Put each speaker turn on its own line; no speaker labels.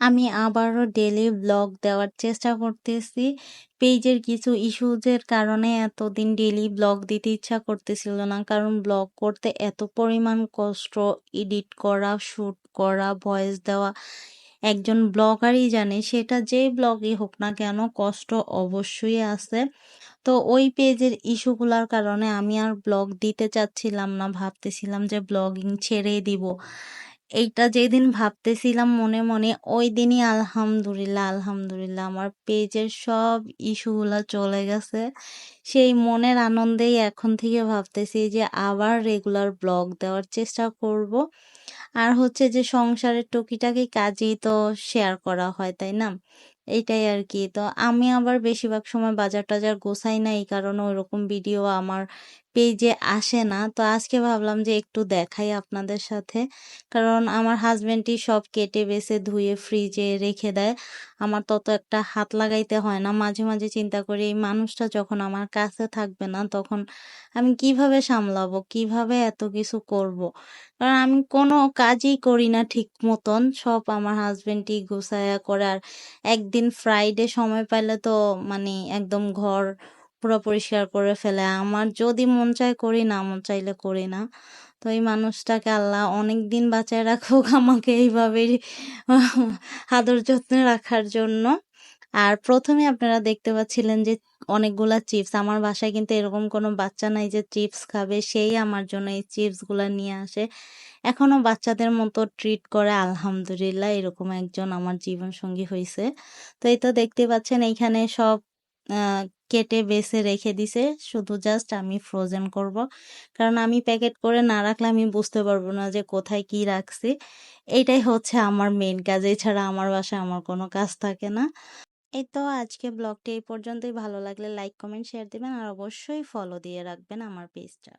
আমি আবারও daily blog দেওয়ার চেষ্টা করতেছি। পেজের কিছু ইস্যুজের কারণে এতদিন ডেলি ব্লগ দিতে ইচ্ছা করতেছিল না। কারণ ব্লগ করতে এত পরিমাণ কষ্ট, এডিট করা, শুট করা, ভয়েস দেওয়া একজন ব্লগারই জানে সেটা যেই ব্লগই হোক না কেন কষ্ট অবশ্যই আছে। তো ওই পেজের ইস্যুগুলার কারণে আমি আর ব্লগ দিতে চাচ্ছিলাম না। ভাবতেছিলাম যে ব্লগিং ছেড়েই দিব। এইটা যেদিন ভাবতেছিলাম মনে, মনে ওই দিনই আলহামদুলিল্লাহ, আলহামদুলিল্লাহ আমার পেজের সব ইস্যুগুলা চলে গেছে। সেই মনের আনন্দেই এখন থেকে ভাবতেছি যে আবার রেগুলার ব্লগ দেওয়ার চেষ্টা করব। আর হচ্ছে যে সংসারের টুকিটাকি কাজই তো শেয়ার করা হয়, তাই না? এইটাই আর কি। তো আমি আবার বেশিরভাগ সময় বাজার-টাজার গোছাই না এই কারণে ওইরকম ভিডিও আমার পেজে আসে না। তো আজকে ভাবলাম যে একটু দেখাই আপনাদের সাথে। কারণ আমার হাজব্যান্ডটি সব কেটে বেছে ধুয়ে ফ্রিজে রেখে দেয়। আমার তত একটা হাত লাগাইতে হয় না। মাঝে, মাঝে চিন্তা করি এই মানুষটা যখন আমার কাছে থাকবে না তখন আমি কীভাবে সামলাবো? কীভাবে এত কিছু করব? কারণ আমি কোনো কাজই করি না ঠিক মতন। সব আমার হাজব্যান্ডটি গুছাইয়া করে। আর একদিন ফ্রাইডে সময় পাইলে তো মানে একদম ঘর পুরো পরিষ্কার করে ফেলে। আমার যদি মন চায় করি, না মন চাইলে করি না। তো এই মানুষটাকে আল্লাহ অনেক দিন বাঁচায় রাখুক আমাকে এইভাবেই আদর যত্নে রাখার জন্য। আর প্রথমে আপনারা দেখতে পাচ্ছিলেন যে অনেকগুলা চিপস। আমার বাসায় কিন্তু এরকম কোনো বাচ্চা নাই যে চিপস খাবে। সেই আমার জন্য এই চিপসগুলো নিয়ে আসে। এখনও বাচ্চাদের মতো ট্রিট করে, আলহামদুলিল্লাহ, এরকম একজন আমার জীবনসঙ্গী হয়েছে তো এই তো দেখতে পাচ্ছেন, এইখানে সব কেটে বেছে রেখে দিছে। শুধু জাস্ট আমি ফ্রোজেন করব। কারণ আমি প্যাকেট করে না রাখলে আমি বুঝতে পারব না যে কোথায় কি রাখছি। এইটাই হচ্ছে আমার মেন কাজ। এছাড়া আমার বাসায় আমার কোনো কাজ থাকে না। এই তো আজকে ব্লগটি এই পর্যন্তই। ভালো লাগলে লাইক, কমেন্ট, শেয়ার দিবেন আর অবশ্যই ফলো দিয়ে রাখবেন আমার পেজটা।